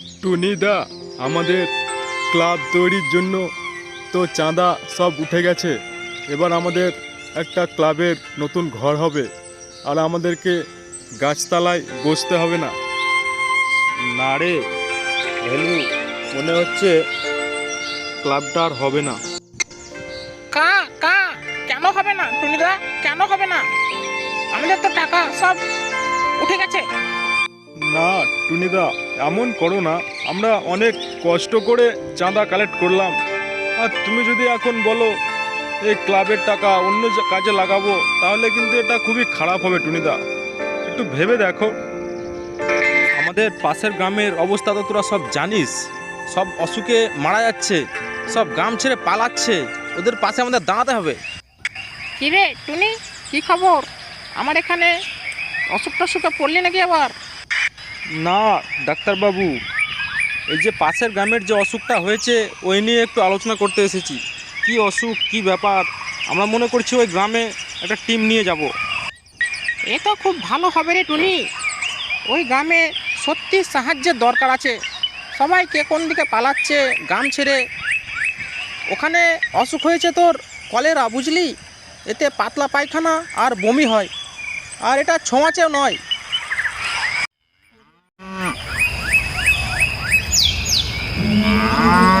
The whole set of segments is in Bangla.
টুনিদা আমাদের ক্লাব তৈরির জন্য তো চাঁদা সব উঠে গেছে। এবার আমাদের একটা ক্লাবের নতুন ঘর হবে আর আমাদেরকে গাছতলায় বসতে হবে না। না রে ভেলু মনে হচ্ছে ক্লাবটা আর হবে না। কা কা কেন হবে না টুনিদা? কেন হবে না? আমাদের তো টাকা সব উঠে গেছে। না, টুনিদা, এমন করো না। আমরা অনেক কষ্ট করে চাঁদা কালেক্ট করলাম। আর তুমি যদি এখন বলো, এই ক্লাবের টাকা অন্য কাজে লাগাবো, তাহলে কিন্তু এটা খুবই খারাপ হবে, টুনিদা। একটু ভেবে দেখো। আমাদের পাশের গ্রামের অবস্থা তো তোরা সব জানিস। সব অসুখে মারা যাচ্ছে, সব গ্রাম ছেড়ে পালাচ্ছে। ওদের পাশে আমাদের দাঁড়াতে হবে। কি রে টুনি, কি খবর? আমার এখানে অসুখ টসুখে পড়লি নাকি আবার? না, ডাক্তারবাবু, এই যে পাশের গ্রামের যে অসুখটা হয়েছে, ওই নিয়ে একটু আলোচনা করতে এসেছি। কি অসুখ, কি ব্যাপার? আমরা মনে করছি ওই গ্রামে একটা টিম নিয়ে যাব। এ তো খুব ভালো হবে রে টুনি। ওই গ্রামে সত্যি সাহায্যের দরকার আছে। সবাই কে কোন দিকে পালাচ্ছে, গ্রাম ছেড়ে। ওখানে অসুখ হয়েছে তোর কলেরা, বুঝলি? এতে পাতলা পায়খানা আর বমি হয়। আর এটা ছোঁয়াচেও নয়। Ah!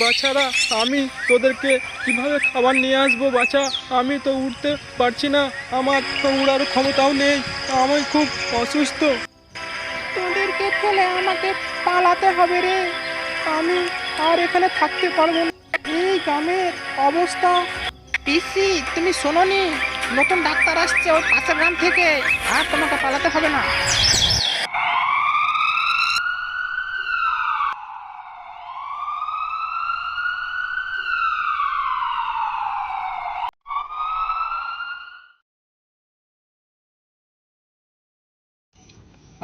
বাচ্চারা আমি তোদেরকে কীভাবে খাবার নিয়ে আসব বাচ্চা আমি তো উঠতে পারছি না, আমার তো উড়ার ক্ষমতাও নেই, আমি খুব অসুস্থ। তোদেরকে ফেলে আমাকে পালাতে হবে রে। আমি আর এখানে থাকতে পারব না। এই গ্রামের অবস্থা। পিসি, তুমি শোনোনি? নতুন ডাক্তার আসছে ওর পাশের গ্রাম থেকে। আর তোমাকে পালাতে হবে না।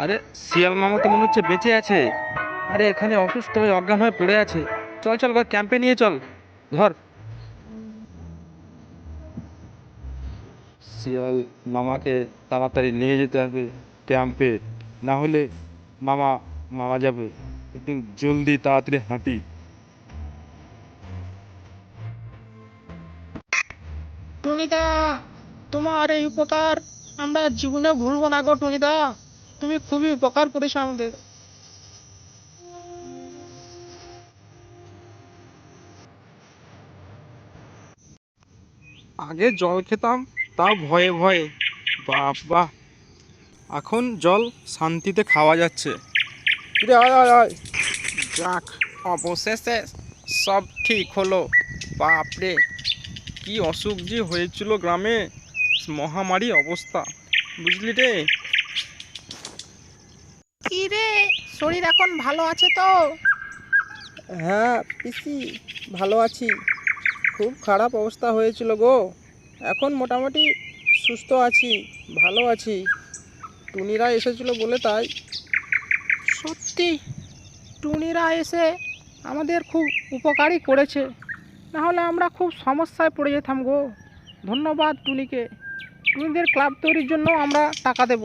আরে শিয়াল মামা তো মনে হচ্ছে বেঁচে আছে। আরে এখানে অসুস্থ হয়ে অজ্ঞান হয়ে পড়ে আছে। চল চল ওকে ক্যাম্পে নিয়ে চল। ধর। শিয়াল মামাকে তাড়াতাড়ি নিয়ে যেতে হবে ক্যাম্পে না হলে মামা মারা যাবে। একটু জলদি তাড়াতাড়ি হাঁটি। টুনিদা, তোমার এই উপকার আমরা জীবনে ভুলবো না গো টুনিদা। তুমি খুবই উপকার করেছ আমাদের। আগে জল খেতাম তাও ভয়ে ভয়ে। বাবা এখন জল শান্তিতে খাওয়া যাচ্ছে। যাক অবশেষে সব ঠিক হলো। বাপরে কি অসুখ যে হয়েছিল গ্রামে? মহামারী অবস্থা। বুঝলি রে? কি রে শরীর এখন ভালো আছে তো? হ্যাঁ পিসি ভালো আছি। খুব খারাপ অবস্থা হয়েছিল গো। এখন মোটামুটি সুস্থ আছি ভালো আছি। টুনিরা এসেছিল বলে তাই। সত্যি? টুনিরা এসে আমাদের খুব উপকারই করেছে। নাহলে আমরা খুব সমস্যায় পড়ে যেতাম গো। ধন্যবাদ টুনিকে। টুনিদের ক্লাব তৈরির জন্য আমরা টাকা দেব।